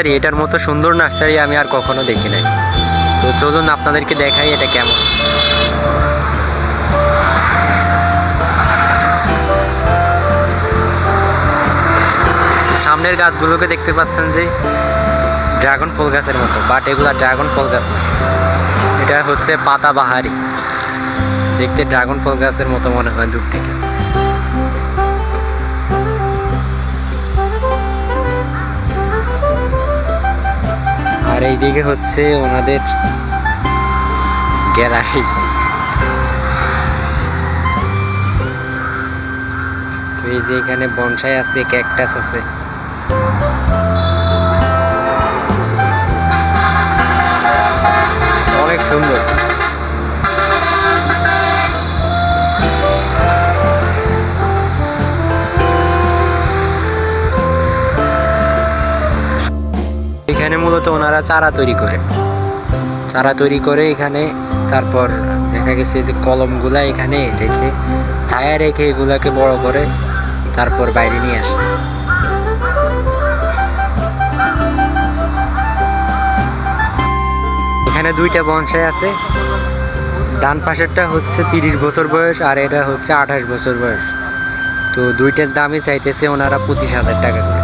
Nursery, এটার মতো সুন্দর নার্সারি আমি আর কখনো দেখি নাই। তো চলুন আপনাদেরকে দেখাই এটা কেমন। সামনের গাছগুলোকে দেখতে পাচ্ছেন যে ড্রাগন ফল গাছের মতো, বাট এগুলা ড্রাগন ফল গাছ না। এটা হচ্ছে পাতাবাহারি দেখতে ড্রাগন ফল গাছের মতো মনে হয় দূর থেকে। এইদিকে হচ্ছে ওনাদের গ্যালারি। তো এই যে এখানে বনসাই আছে ক্যাকটাস আছে। এখানে মূলত ওনারা চারা তৈরি করে। চারা তৈরি করে এখানে তারপর দেখা গেছে যে কলমগুলা এখানে রেখে, ছায়া রেখে এগুলাকে বড় করে তারপর বাইরে নিয়ে আসে। এখানে দুইটা বনসাই আছে। ডান পাশেরটা হচ্ছে তিরিশ বছর বয়স আর এটা হচ্ছে আঠাশ বছর বয়স। তো দুইটার দামই চাইতেছে ওনারা পঁচিশ হাজার টাকা করে।